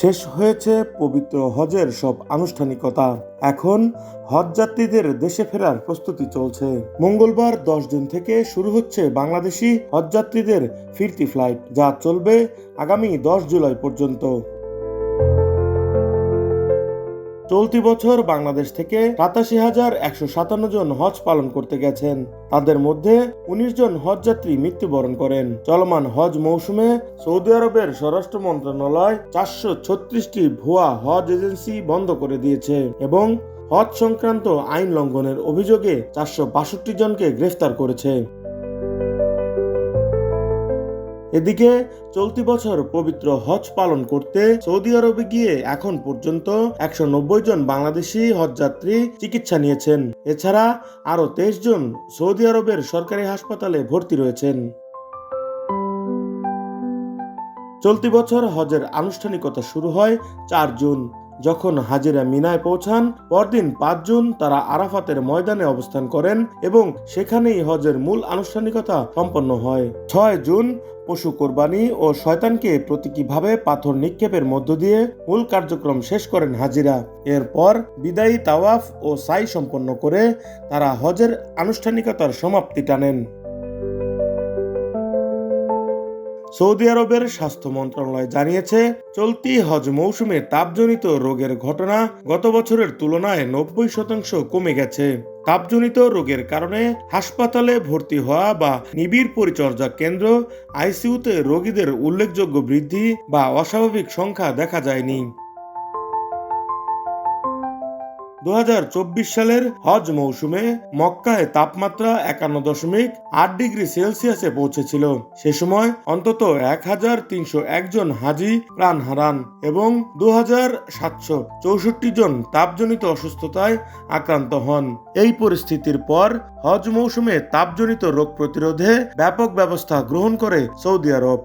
শেষ হয়েছে পবিত্র হজের সব আনুষ্ঠানিকতা। এখন হজযাত্রীদের দেশে ফেরার প্রস্তুতি চলছে। মঙ্গলবার দশ দিন থেকে শুরু হচ্ছে বাংলাদেশি হজযাত্রীদের ফিরতি ফ্লাইট, যা চলবে আগামী দশ জুলাই পর্যন্ত। চলতি বছর বাংলাদেশ থেকে সাতাশি হাজার একশো সাতান্ন জন হজ পালন করতে গেছেন। তাদের মধ্যে উনিশ জন হজ যাত্রী মৃত্যুবরণ করেন। চলমান হজ মৌসুমে সৌদি আরবের স্বরাষ্ট্র মন্ত্রণালয় চারশো ছত্রিশটি ভুয়া হজ এজেন্সি বন্ধ করে দিয়েছে এবং হজ সংক্রান্ত আইন লঙ্ঘনের অভিযোগে চারশো বাষট্টি জনকে গ্রেফতার করেছে। এদিকে চলতি বছর পবিত্র হজ পালন করতে সৌদি আরবে গিয়ে এখন পর্যন্ত একশো নব্বই জন বাংলাদেশি হজযাত্রী চিকিৎসা নিয়েছেন। এছাড়া আরও তেইশ জন সৌদি আরবের সরকারি হাসপাতালে ভর্তি রয়েছেন। চলতি বছর হজের আনুষ্ঠানিকতা শুরু হয় চার জুন। যখন হাজিরা মিনায় পৌঁছান, পরদিন পাঁচ জুন তারা আরাফাতের ময়দানে অবস্থান করেন এবং সেখানেই হজের মূল আনুষ্ঠানিকতা সম্পন্ন হয়। ছয় জুন পশু কোরবানি ও শয়তানকে প্রতীকীভাবে পাথর নিক্ষেপের মধ্য দিয়ে মূল কার্যক্রম শেষ করেন হাজিরা। এরপর বিদায়ী তাওয়াফ ও সাই সম্পন্ন করে তারা হজের আনুষ্ঠানিকতার সমাপ্তি টানেন। সৌদি আরবের স্বাস্থ্য মন্ত্রণালয় জানিয়েছে, চলতি হজ মৌসুমে তাপজনিত রোগের ঘটনা গত বছরের তুলনায় নব্বই শতাংশ কমে গেছে। তাপজনিত রোগের কারণে হাসপাতালে ভর্তি হওয়া বা নিবিড় পরিচর্যা কেন্দ্র, আইসিইউতে রোগীদের উল্লেখযোগ্য বৃদ্ধি বা অস্বাভাবিক সংখ্যা দেখা যায়নি। দু হাজার চব্বিশ সালের হজ মৌসুমে মক্কায় তাপমাত্রা একান্ন দশমিক আট ডিগ্রি সেলসিয়াসে পৌঁছেছিল। সে সময় অন্তত এক হাজার তিনশো একজন হাজি প্রাণ হারান এবং দু হাজার সাতশো চৌষট্টি জন তাপজনিত অসুস্থতায় আক্রান্ত হন। এই পরিস্থিতির পর হজ মৌসুমে তাপজনিত রোগ প্রতিরোধে ব্যাপক ব্যবস্থা গ্রহণ করে সৌদি আরব।